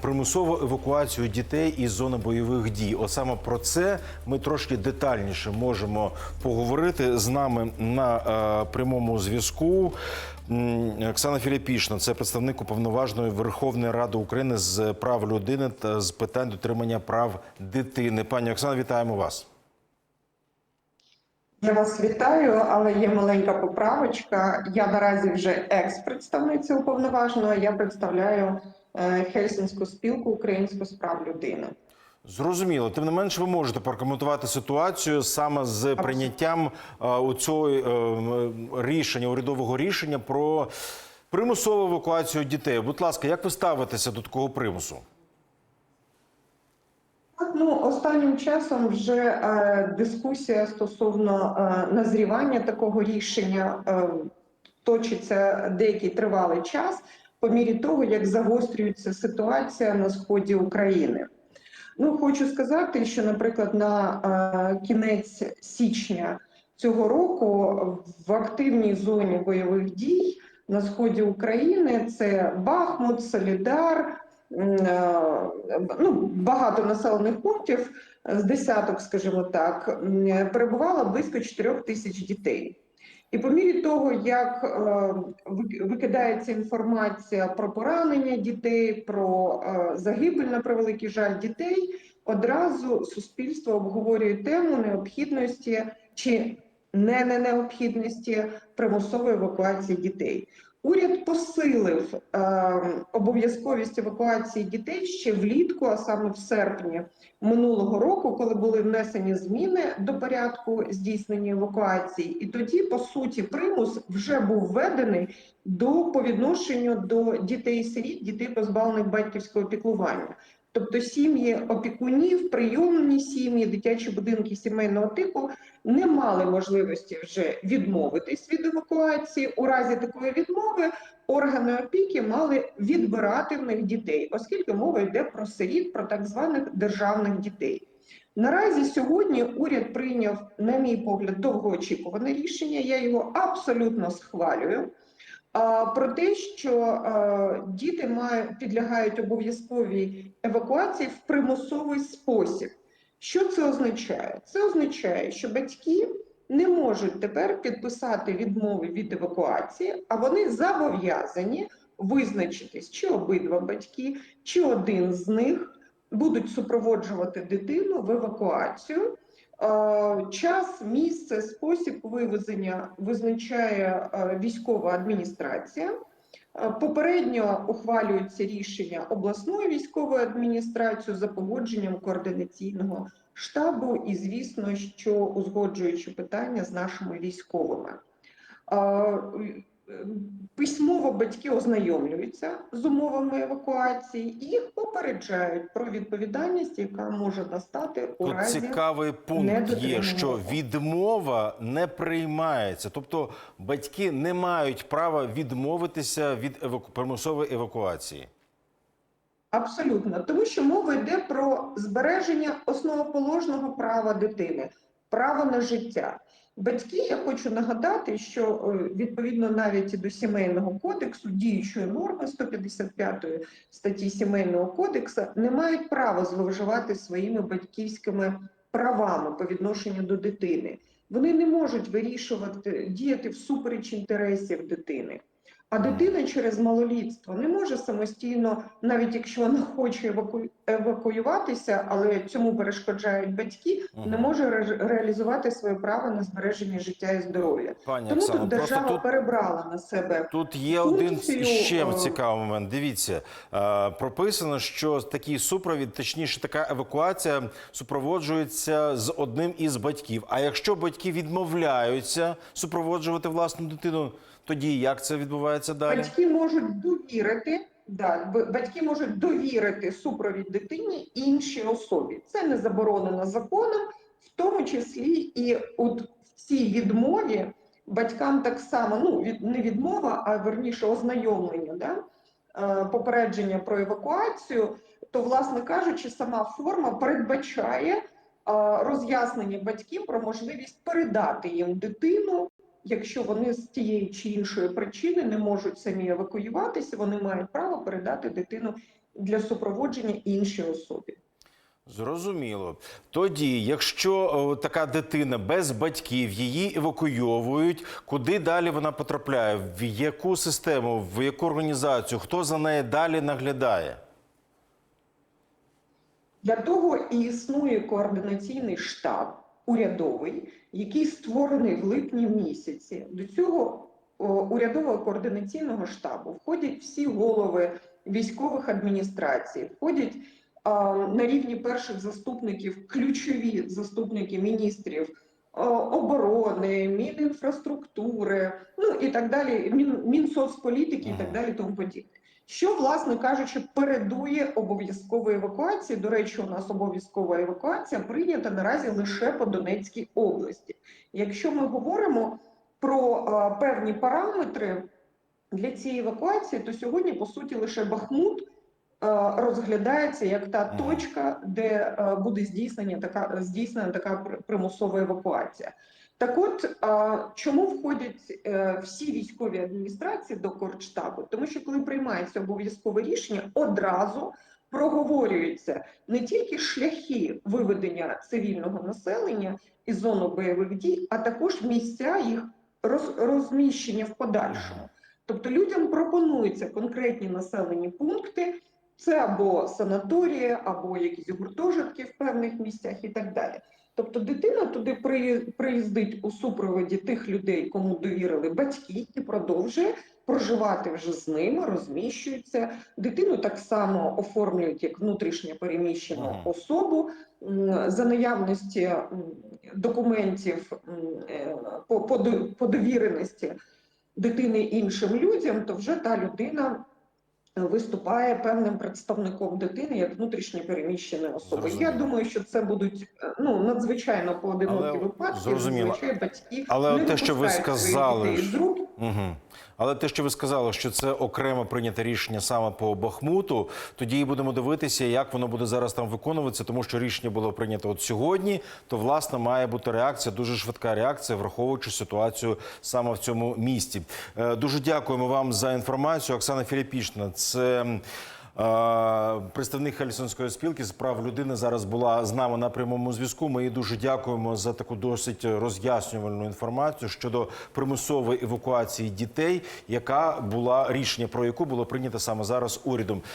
примусову евакуацію дітей із зони бойових дій. От саме про це ми трошки детальніше можемо поговорити з нами на е, прямому зв'язку. Оксана Філіпішна, це представник уповноваженої Верховної Ради України з прав людини та з питань дотримання прав дитини. Пані Оксана, вітаємо вас. Я вас вітаю, але є маленька поправочка. Я наразі вже екс-представниця уповноваженого. Я представляю е, Хельсінську спілку українську з прав людини. Зрозуміло. Тим не менш, ви можете прокоментувати ситуацію саме з прийняттям е, у цього е, рішення, урядового рішення про примусову евакуацію дітей. Будь ласка, як ви ставитеся до такого примусу? Ну, останнім часом вже е, дискусія стосовно е, назрівання такого рішення е, точиться деякий тривалий час по мірі того, як загострюється ситуація на сході України. Ну, хочу сказати, що, наприклад, на е, кінець січня цього року в активній зоні бойових дій на сході України це Бахмут, Солідар, е, ну, багато населених пунктів з десяток, скажімо так, перебувало близько 4 тисяч дітей. І по мірі того, як е, викидається інформація про поранення дітей, про е, загибель на превеликий жаль дітей, одразу суспільство обговорює тему необхідності чи не не необхідності примусової евакуації дітей. Уряд посилив е, обов'язковість евакуації дітей ще влітку, а саме в серпні минулого року, коли були внесені зміни до порядку здійснення евакуації, і тоді, по суті, примус вже був введений до по відношенню до дітей-сиріт, дітей позбавлених батьківського піклування. Тобто сім'ї опікунів, прийомні сім'ї, дитячі будинки сімейного типу не мали можливості вже відмовитись від евакуації. У разі такої відмови органи опіки мали відбирати в них дітей, оскільки мова йде про сиріт, про так званих державних дітей. Наразі сьогодні уряд прийняв, на мій погляд, довгоочікуване рішення. Я його абсолютно схвалюю. Про те, що діти мають підлягають обов'язковій евакуації в примусовий спосіб. Що це означає? Це означає, що батьки не можуть тепер підписати відмови від евакуації, а вони зобов'язані визначитись, чи обидва батьки, чи один з них будуть супроводжувати дитину в евакуацію. Час, місце, спосіб вивезення визначає військова адміністрація. Попередньо ухвалюється рішення обласної військової адміністрації за погодженням координаційного штабу, і звісно, що узгоджуючи питання з нашими військовими. Письмово батьки ознайомлюються з умовами евакуації і їх попереджають про відповідальність, яка може настати у Тут разі цікавий пункт є, що відмова не приймається. Тобто батьки не мають права відмовитися від еваку... примусової евакуації. Абсолютно, тому що мова йде про збереження основоположного права дитини, право на життя. Батьки, я хочу нагадати, що е, відповідно навіть до сімейного кодексу, діючої норми 155 статті сімейного кодексу, не мають права зловживати своїми батьківськими правами по відношенню до дитини. Вони не можуть вирішувати діяти всупереч інтересів дитини. А дитина через малолітство не може самостійно, навіть якщо вона хоче еваку... евакуюватися, але цьому перешкоджають батьки, Мгм. не може ре... реалізувати своє право на збереження життя і здоров'я. Тому Оксано, тут держава тут перебрала на себе Тут є один ще е, цікавий момент. Дивіться, е, прописано, що такий супровід, точніше, така евакуація супроводжується з одним із батьків. А якщо батьки відмовляються супроводжувати власну дитину, тоді як це відбувається далі? Батьки можуть довірити, да, батьки можуть довірити супровід дитині іншій особі. Це не заборонено законом, в тому числі і от в цій відмові батькам так само, ну від не відмова, а верніше ознайомлення, да, е, попередження про евакуацію, то, власне кажучи, сама форма передбачає е, роз'яснення батьків про можливість передати їм дитину якщо вони з тієї чи іншої причини не можуть самі евакуюватися, вони мають право передати дитину для супроводження іншій особі. Зрозуміло. Тоді, якщо о, така дитина без батьків, її евакуйовують, куди далі вона потрапляє? В яку систему, в яку організацію? Хто за нею далі наглядає? Для того і існує координаційний штаб урядовий, який створений в липні місяці. До цього урядового координаційного штабу входять всі голови військових адміністрацій, входять а, на рівні перших заступників ключові заступники міністрів оборони, мінінфраструктури, ну і так далі, мін, мінсоцполітики і так далі, тому подібне. Що, власне кажучи, передує обов'язкової евакуації. До речі, у нас обов'язкова евакуація прийнята наразі лише по Донецькій області. Якщо ми говоримо про е, певні параметри для цієї евакуації, то сьогодні, по суті, лише Бахмут е, розглядається як та точка, де е, буде здійснення така здійснена така примусова евакуація. Так от, чому входять е, всі військові адміністрації до Кордштабу? Тому що коли приймається обов'язкове рішення, одразу проговорюються не тільки шляхи виведення цивільного населення із зони бойових дій, а також місця їх роз, розміщення в подальшому. Тобто людям пропонуються конкретні населені пункти, це або санаторії, або якісь гуртожитки в певних місцях і так далі. Тобто дитина туди приїздить у супроводі тих людей, кому довірили батьки, і продовжує проживати вже з ними, розміщується. Дитину так само оформлюють як внутрішньо переміщену Ага. особу за наявності документів е, по, по, по довіреності дитини іншим людям, то вже та людина виступає певним представником дитини як внутрішньо переміщеної особи. Зрозуміло. Я думаю, що це будуть е, ну надзвичайно поодинокі випадки. зрозуміло. Зазвичай батьки Але не те, що ви сказали, з що- рук. Угу. Але те, що ви сказали, що це окремо прийняте рішення саме по Бахмуту, тоді і будемо дивитися, як воно буде зараз там виконуватися, тому що рішення було прийнято от сьогодні. То власне має бути реакція, дуже швидка реакція, враховуючи ситуацію саме в цьому місті. Е, Дуже дякуємо вам за інформацію. Оксана Філіпішна, це. Представник Хельсонської спілки з прав людини зараз була з нами на прямому зв'язку. Ми їй дуже дякуємо за таку досить роз'яснювальну інформацію щодо примусової евакуації дітей, яка була рішення про яку було прийнято саме зараз урядом.